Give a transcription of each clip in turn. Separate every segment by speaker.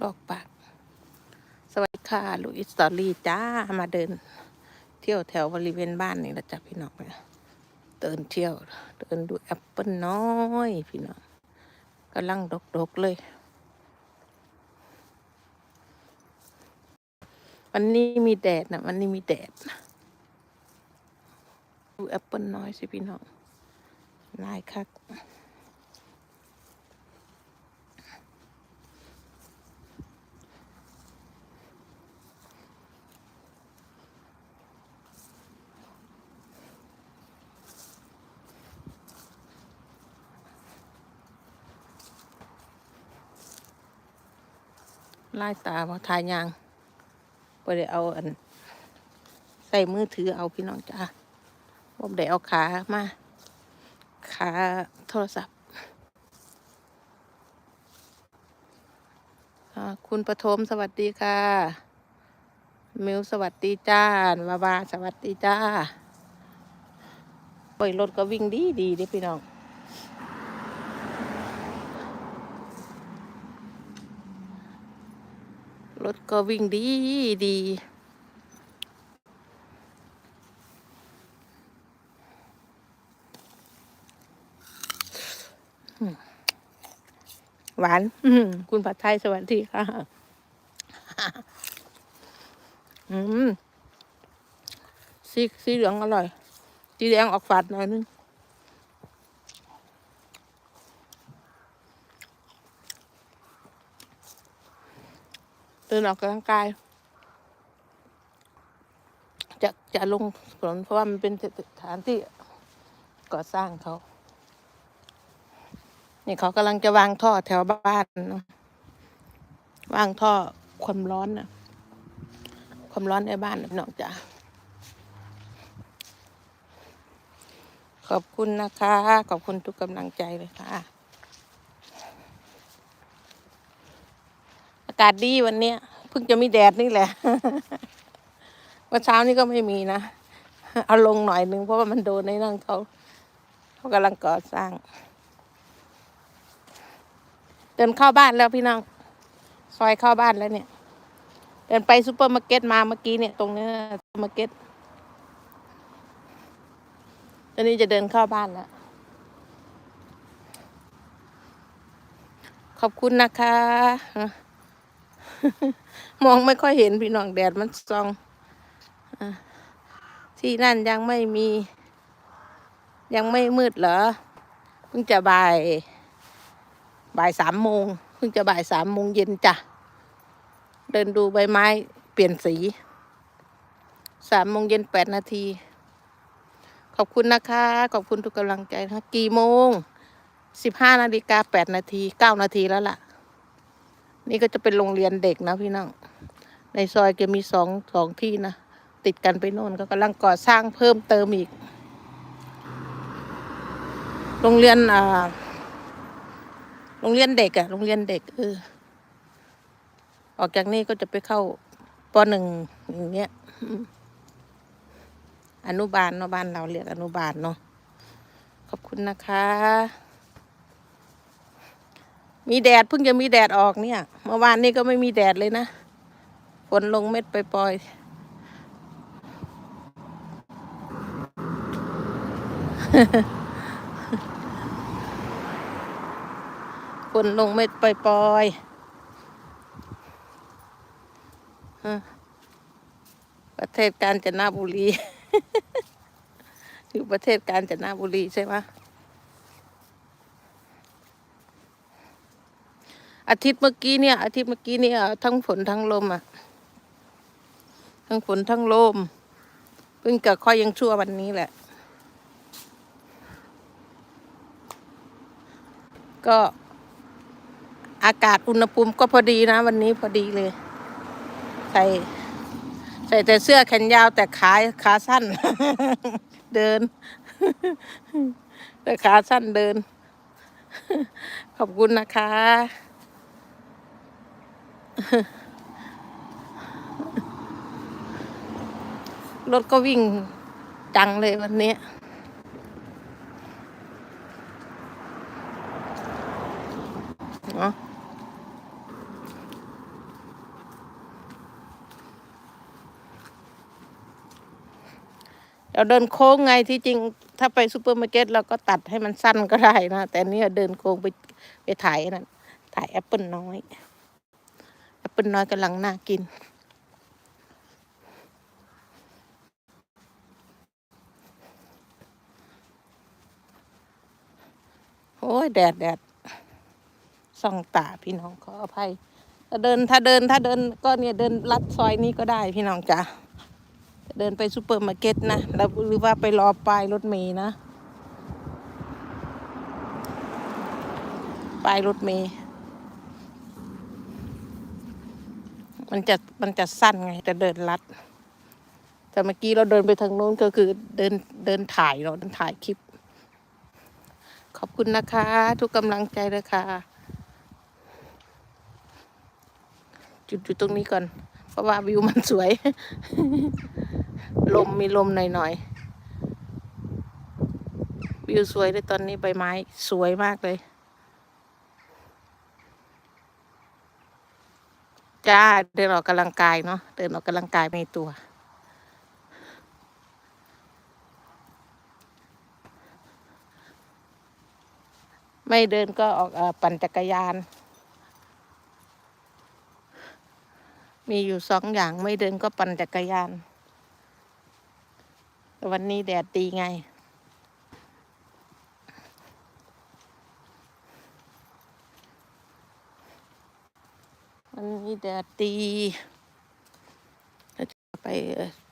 Speaker 1: ลอกปาก สวัสดีค่ะลุยสตอรี่จ้า มาเดิน เที่ยวแถวบริเวณบ้านนี่ละจ้ะพี่น้องเนี่ยเดินเที่ยว เดินดูแอปเปิลน้อย พี่น้องกำลังดกๆเลย วันนี้มีแดดนะวันนี้มีแดดดูแอปเปิลน้อยสิพี่น้องลายคัก ไล่ตาว่ทายยางไปได้เอาอัน ใส่มือถือเอาพี่น้องจ้าผมได้เอาขามาขาโทรศัพท์คุณปฐมสวัสดีค่ะ มิวสวัสดีจ้าวาวาสวัสดีจ้าปล่อยรถก็วิ่งดีดีเดิพี่น้อง รถก็วิ่งดีดี หวานอื้อหือคุณผัดไทยสวัสดีค่ะอืมสีสีเหลืองอร่อย สีแดงออกฝาดหน่อยนึง เดินออกกำลังกาย จะจะลงถนนเพราะว่ามันเป็นสถานที่ก่อสร้างเขา นี่เขากำลังจะวางท่อแถวบ้านนะวางท่อความร้อนนะความร้อนในบ้านนะพี่น้องจ๋าขอบคุณนะคะ ขอบคุณทุกกำลังใจเลยค่ะากาศดีวันเนี้ยเพิ่งจะมีแดดนี่แหละเมื่อเช้านี้ก็ไม่มีนะ เอาลงหน่อยนึงเพราะว่ามันโดนในนั่นเขาเขากำลังก่อสร้าง เดินเข้าบ้านแล้วพี่น้อง ซอยเข้าบ้านแล้วเนี่ย เดินไปซูเปอร์มาร์เก็ตมาเมื่อกี้เนี่ยตรงนี้ซูเปอร์มาร์เก็ตตอนนี้จะเดินเข้าบ้านแล้ว ขอบคุณนะคะ มองไม่ค่อยเห็นพี่น้องแดดมันส่องอที่นั่นยังไม่มี ยังไม่มืดเหรอเพิ่งจะบ่าย บ่ายสามโมงเพิ่งจะบ่ายสามโมงเย็นจ้ะเดินดูใบไม้ เปลี่ยนสีสามโมงเย็นแปดนาทีขอบคุณนะคะ ขอบคุณทุกกำลังใจนะกี่โมงสิบห้านาฬิกาแปดนาทีเก้านาทีแล้วล่ะ นี่ก็จะเป็นโรงเรียนเด็กนะพี่น้อง ในซอยจะมีสองสองที่นะ ติดกันไปโน่นก็กำลังก่อสร้างเพิ่มเติมอีก โรงเรียนอ่าโรงเรียนเด็กอะโรงเรียนเด็กเออออกจากนี้ก็จะไปเข้าปหนึ่งอย่างเงี้ยอนุบาลเนาะบ้านเราเรียกอนุบาลเนาะขอบคุณนะคะ มีแดดเพิ่งจะมีแดดออกเนี่ย เมื่อวานนี้ก็ไม่มีแดดเลยนะฝนลงเม็ดไปปล่อยฝนลงเม็ดไปปล่อยๆประเทศกาญจนบุรี อยู่ประเทศกาญจนบุรีใช่ไหม อาทิตย์เมื่อกี้เนี่ย อาทิตย์เมื่อกี้เนี่ย ทั้งฝนทั้งลมอะ ทั้งฝนทั้งลม เพิ่งจะค่อยยังชั่ววันนี้แหละ ก็อากาศอุณหภูมิก็พอดีนะ วันนี้พอดีเลย ใส่ใส่แต่เสื้อแขนยาวแต่ขาขาสั้น เดิน แต่ขาสั้นเดิน ขอบคุณนะคะ รถก็วิ่งจังเลยวันนี้ เนาะเราเดินโค้งไงที่จริง ถ้าไปซูเปอร์มาร์เก็ตเราก็ตัดให้มันสั้นก็ได้นะ แต่นี่เดินโค้งไปไปถ่ายนั่นถ่ายแอปเปิลน้อย แอปเปิลน้อยกำลังน่ากิน โอ้ย แดดแดดส่องตาพี่น้องขออภัยถ้าเดินถ้าเดินถ้าเดินก็เนี่ยเดินลัดซอยนี้ก็ได้พี่น้องจ้ะเดินไปซูเปอร์มาร์เก็ตนะแล้วหรือว่าไปรอปลายรถเมย์นะปลายรถเมย์ มันจะมันจะสั้นไงจะเดินลัด แต่เมื่อกี้เราเดินไปทางโน้นก็คือเดินเดินถ่ายเราเดินถ่ายคลิป ขอบคุณนะคะ ทุกกำลังใจเลยค่ะ จุดอยู่ตรงนี้ก่อน เพราะว่าวิวมันสวย ลมมีลมหน่อยๆวิวสวยเลยตอนนี้ใบไม้สวยมากเลย จ้าเดินออกกำลังกายเนาะเดินออกกำลังกายในตัว ไม่เดินก็ออกอปั่นจักรยาน มีอยู่สองอย่างไม่เดินก็ปั่นจักรยาน วันนี้แดดดีไง วันนี้แดดดีเราจะไป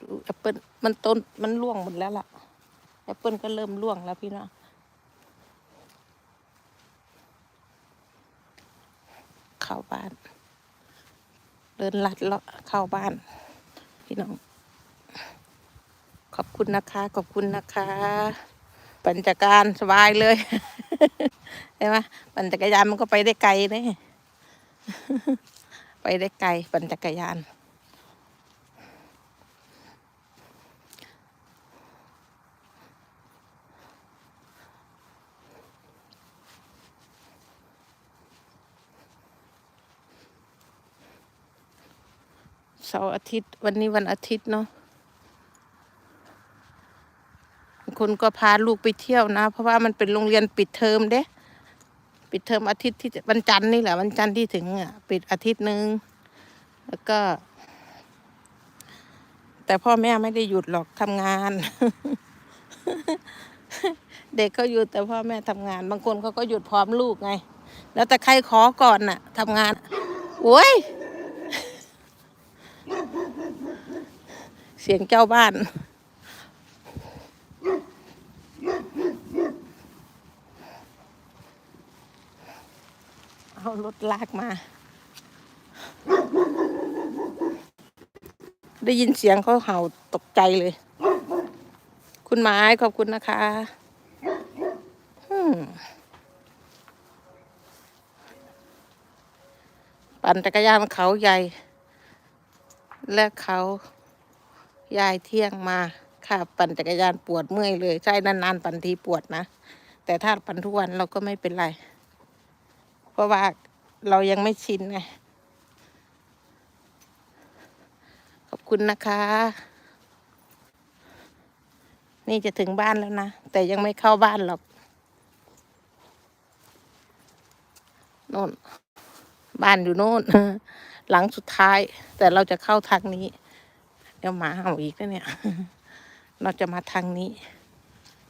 Speaker 1: ดูแอปเปิลมันต้นมันร่วงหมดแล้วล่ะแอปเปิลก็เริ่มร่วงแล้วพี่น้องเข้าบ้าน เดินลัดเลาะเข้าบ้าน พี่น้อง ขอบคุณนะคะ ขอบคุณนะคะปั่นจักรยานสบายเลยใช่ไหมปั่นจักรยานมันก็ไปได้ไกลเนี่ย ไปได้ไกลปั่นจักรยาน เสาร์อาทิตย์วันนี้วันอาทิตย์เนาะคนก็พาลูกไปเที่ยวนะ เพราะว่ามันเป็นโรงเรียนปิดเทอมเด้ ปิดเทอมอาทิตย์ที่วันจันทร์นี่แหละวันจันทร์ที่ถึงอะปิดอาทิตย์หนึ่งแล้วก็ แต่พ่อแม่ไม่ได้หยุดหรอกทำงาน เด็กก็หยุดแต่พ่อแม่ทำงาน บางคนเขาก็หยุดพร้อมลูกไง แล้วแต่ใครขอก่อนน่ะทำงานโอ้ยเสียงเจ้าบ้าน เอารถลากมา ได้ยินเสียงเขาเห่าตกใจเลย คุณไม้ขอบคุณนะคะอืปั่นจักรยานเขาใหญ่ และเขายายเที่ยงมาค่ะปั่นจักรยานปวดเมื่อยเลย ใช่นานๆ ปั่นทีปวดนะ แต่ถ้าปั่นทุกวันเราก็ไม่เป็นไร เพราะว่าเรายังไม่ชินไงขอบคุณนะคะ นี่จะถึงบ้านแล้วนะ แต่ยังไม่เข้าบ้านหรอกโน่น บ้านอยู่โน่น หลังสุดท้าย แต่เราจะเข้าทางนี้ เดี๋ยวหมาเห่าอีกแล้วเนี่ย เราจะมาทางนี้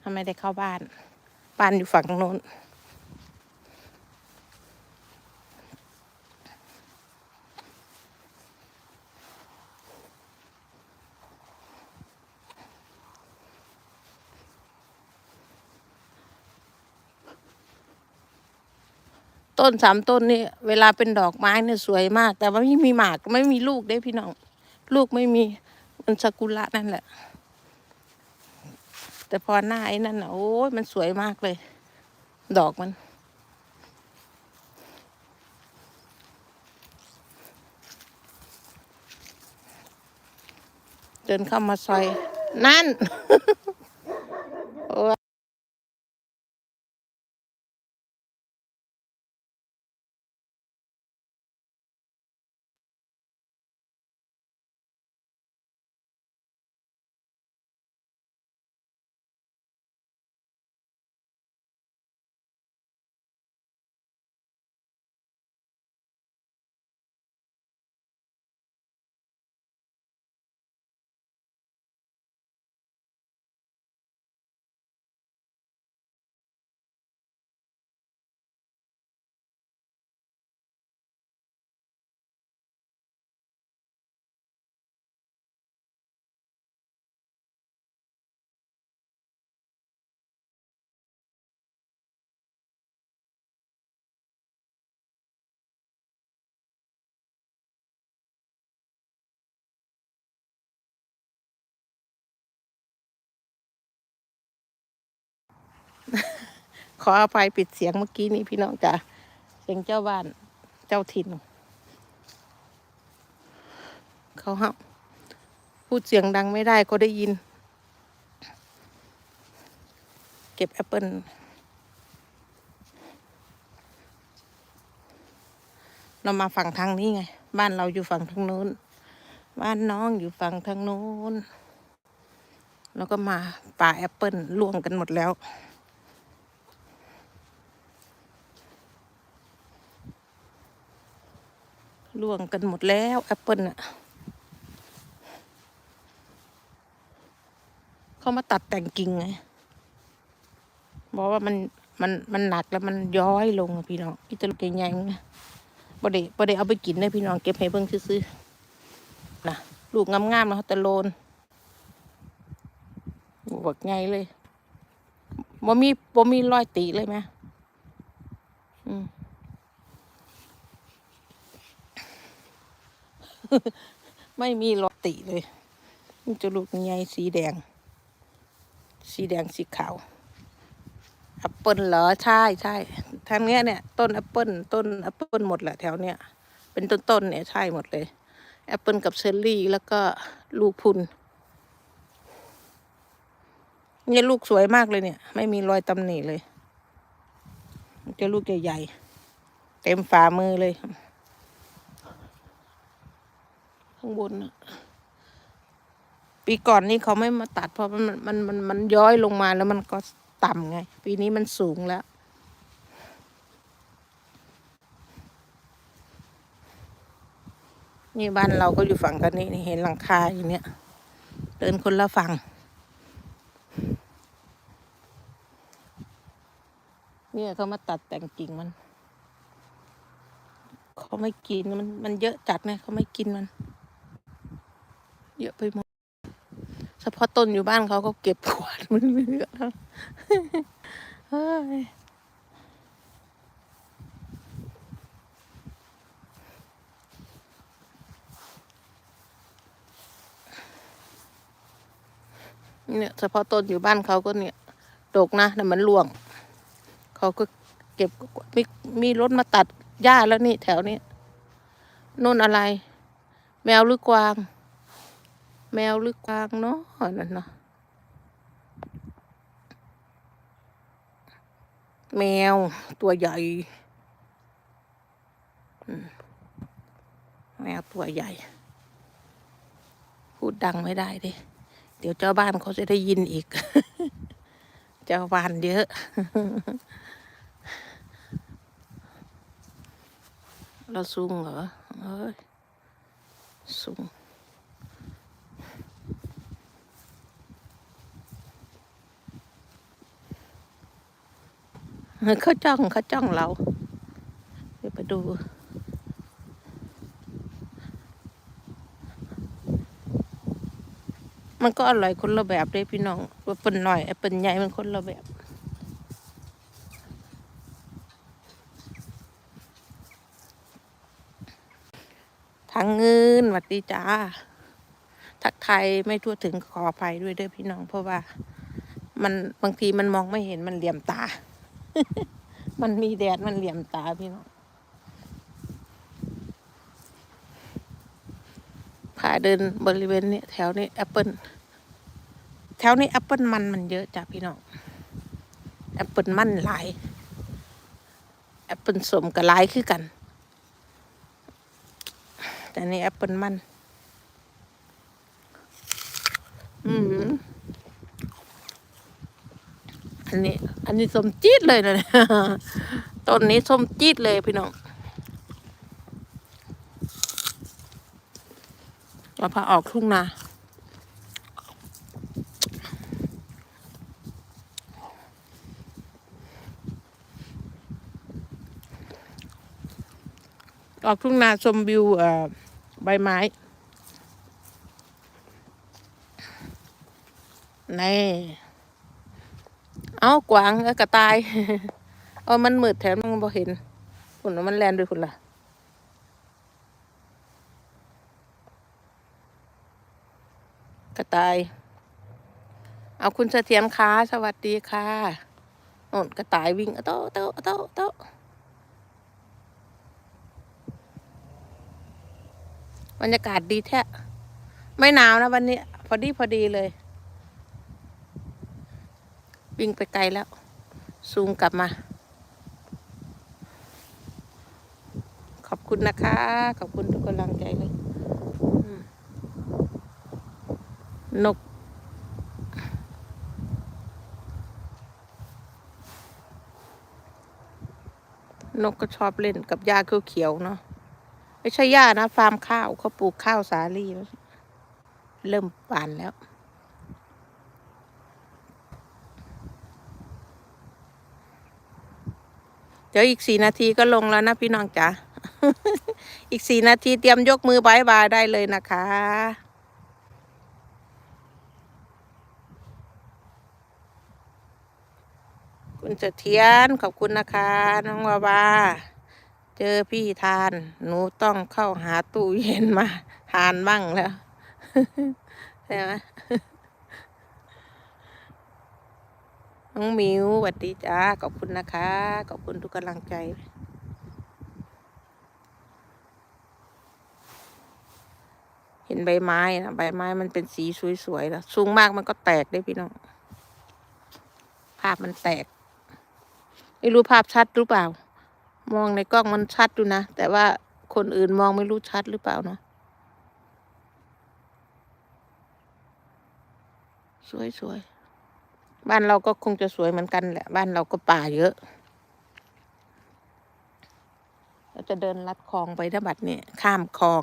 Speaker 1: ถ้าไม่ได้เข้าบ้าน บ้านอยู่ฝั่งโน้น ต้นสามต้นนี่เวลาเป็นดอกไม้เนี่ยสวยมาก แต่ว่าไม่มีหมากไม่มีลูกได้พี่น้อง ลูกไม่มีมันซากุระนั่นแหละ แต่พอหน้าไอ้นั่นนะโอ้ยมันสวยมากเลย ดอกมันเดินเข้ามาซอย นั่น ขออภัยปิดเสียงเมื่อกี้นี้พี่น้องจ้ะเสียงเจ้าบ้านเจ้าถิ่น เขาห้าพูดเสียงดังไม่ได้ก็ได้ยิน เก็บแอปเปิลเรามาฝั่งทางนี้ไง บ้านเราอยู่ฝั่งทางนู้น บ้านน้องอยู่ฝั่งทางนู้น แล้วก็มาป่าแอปเปิลร่วงกันหมดแล้ว ร่วงกันหมดแล้วแอปเปิลอะเขามาตัดแต่งกิ่งไงบอกว่ามันมันมันหนักแล้วมันย้อยลงพี่น้องพี่จะลูกใหญ่ๆมั้งนะบ่ได้บ่ได้เอาไปกินเลยพี่น้องเก็บให้เบิ่งซื้อๆนะลูกงามๆแล้วตะโลนบวกไงเลยบ่มีบ่มีรอยตีเลยไหมอืม ไม่มีรอยติเลยมันจะลูกใหญ่สีแดง สีแดงสีขาวแอปเปิลเหรอใช่ใช่ทางเนี้ยเนี่ยต้นแอปเปิลต้นแอปเปิลหมดแหละแถวเนี้ยเป็นต้นต้นเนี่ยใช่หมดเลยแอปเปิลกับเชอร์รี่แล้วก็ลูกพุนเนี่ยลูกสวยมากเลยเนี่ย ไม่มีรอยตำหนิเลยมันจะลูกใหญ่ๆเต็มฝ่ามือเลย ข้างบนน่ะปีก่อนนี่เขาไม่มาตัด เพราะมันมันมันมันย้อยลงมาแล้วมันก็ต่ำไง ปีนี้มันสูงแล้วนี่บ้านเราก็อยู่ฝั่งกันนี่เห็นหลังคาอย่างเนี้ยเดินคนละฝั่ง เนี่ยเขามาตัดแต่งกิ่งมัน เขาไม่กินมันมันเยอะจัดไงเขาไม่กินมัน เยอะไปหมดเฉพาะต้นอยู่บ้านเขาก็เก็บขวานมันไม่เหลือแล้วเฮ้ยเนี่ยเฉพาะต้นอยู่บ้านเขาก็เนี่ยดกนะแต่มันร่วง เขาก็เก็บมีมีรถมาตัดหญ้าแล้วนี่แถวนี้นู่นอะไร แมวหรือกวาง แมวหรือกวางเนาะนั่นเนาะแมวตัวใหญ่ แมวตัวใหญ่ พูดดังไม่ได้ดิ เดี๋ยวเจ้าบ้านเขาจะได้ยินอีก เจ้าบ้านเยอะเราซุงเหรอเอ้ยซุง เขาจ้องเขาจ้องเรา เดี๋ยวไปดู มันก็อร่อยคนละแบบเลยพี่น้องว่าเป็นหน่อยเป็นใหญ่มันคนละแบบทางเงินหวัดดีจ้า ทักไทยไม่ทั่วถึงขออภัยด้วยเด้อพี่น้อง เพราะว่า มันบางทีมันมองไม่เห็นมันเหลี่ยมตา มันมีแดดมันเหลี่ยมตาพี่น้องพาเดินบริเวณนี้แถวนี้แอปเปิลแถวนี้แอปเปิลมันมันเยอะจ้ะพี่น้องแอปเปิลมันหลายแอปเปิลสมกับหลายคือกัน แต่นี่แอปเปิลมัน อืม อันนี้ อันนี้ส้มจี๊ดเลยนะเนี่ยต้นนี้ส้มจี๊ดเลยพี่น้องเราพาออกทุ่งนาออกทุ่งนาชมวิวใบไม้นี่ เอากวางเอ้กระต่ายเอามันมืดแถมมันบ่เห็นคุณมันแลนด้วยคุณล่ะกระต่าย เอาคุณเสถียรค้าสวัสดีค่ะโน่นกระต่ายวิ่งอะโตะโตะโตะโตะบรรยากาศดีแท้ ไม่หนาวนะวันนี้ พอดีพอดีเลย วิ่งไปไกลแล้ว ซูมกลับมา ขอบคุณนะคะ ขอบคุณทุกกำลังใจเลยนก นกก็ชอบเล่นกับหญ้าเขียวๆเนาะไม่ใช่หญ้านะ ฟาร์มข้าวเขาปลูกข้าวสาลี เริ่มปานแล้ว เดี๋ยวอีกสี่นาทีก็ลงแล้วนะพี่น้องจ๋าอีกสี่นาทีเตรียมยกมือบายบายได้เลยนะคะคุณเสถียรขอบคุณนะคะ น้องวาวาเจอพี่ทาน หนูต้องเข้าหาตู้เย็นมา ทานบ้างแล้ว ใช่ไหม น้องมิวสวัสดีจ้าขอบคุณนะคะ ขอบคุณทุกกำลังใจ เห็นใบไม้นะใบไม้มันเป็นสีสวยๆแล้วสูงมากมันก็แตกได้พี่น้องภาพมันแตก ไม่รู้ภาพชัดหรือเปล่า มองในกล้องมันชัดอยู่นะ แต่ว่าคนอื่นมองไม่รู้ชัดหรือเปล่าเนาะสวยๆ บ้านเราก็คงจะสวยเหมือนกันแหละ บ้านเราก็ป่าเยอะ เราจะเดินลัดคลองไปถ้าบัดนี้ข้ามคลอง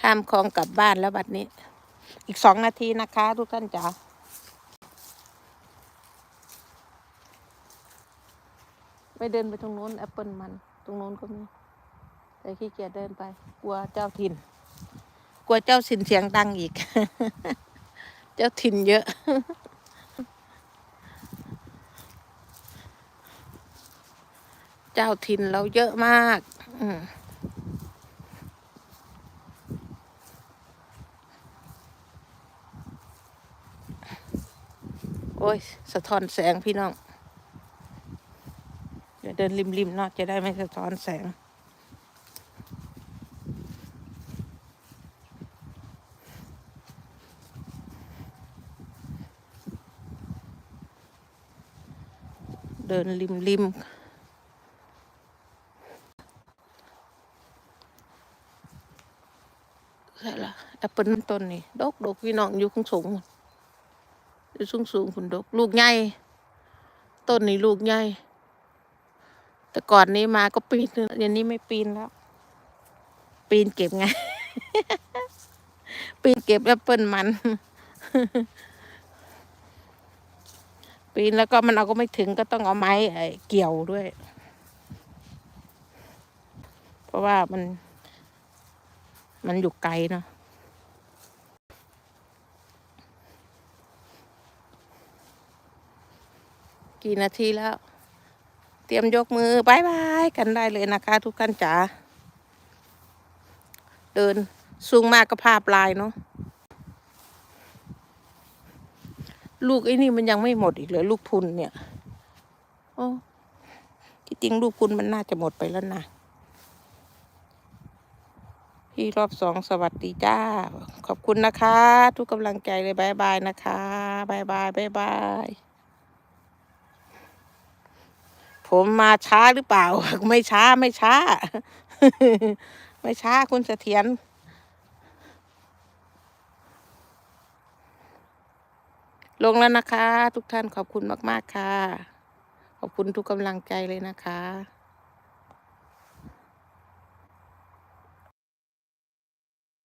Speaker 1: ข้ามคลองกลับบ้านแล้วบัดนี้ อีกสองนาทีนะคะ ทุกท่านจ๋าไม่เดินไปตรงโน้นแอปเปิลมัน ตรงโน้นก็มี แต่ขี้เกียจเดินไป กลัวเจ้าถิ่น กลัวเจ้าสินเสียงดังอีก จ้าถิ่นเยอะ เจ้าถิ่นเราเยอะมาก อืมโอ้ย สะท้อนแสงพี่น้อง เดี๋ยวเดินริมๆเนาะจะได้ไม่สะท้อนแสง เดินริมๆใช่ละแอปเปิลมันต้นนี่ดกดกพี่น้องอยู่ข้างสูงอยู่สูงสูงคุณดก ลูกใหญ่ต้นนี้ลูกใหญ่แต่ก่อนนี้มาก็ปีนเดี๋ยวนี้ไม่ปีนแล้ว ปีนเก็บไง ปีนเก็บแอปเปิลมัน ปีนแล้วก็มันเอาก็ไม่ถึงก็ต้องเอาไม้ไอ้เกี่ยวด้วย เพราะว่ามัน มันอยู่ไกลเนาะกี่นาทีแล้ว เตรียมยกมือบายบายกันได้เลยนะคะทุกท่านจ๋าเดินสูงมากก็ภาพลายเนาะ ลูกไอ้นี่มันยังไม่หมดอีกเลยลูกพุนเนี่ย โอ้ที่จริงลูกพุนมันน่าจะหมดไปแล้วนะพี่รอบสองสวัสดีจ้า ขอบคุณนะคะ ทุกกำลังใจเลยบายบายนะคะบายบายบายบายผมมาช้าหรือเปล่า ไม่ช้าไม่ช้า ไม่ช้าคุณเสถียร ลงแล้วนะคะ ทุกท่านขอบคุณมาก ๆ ค่ะ ขอบคุณทุกกำลังใจเลยนะคะ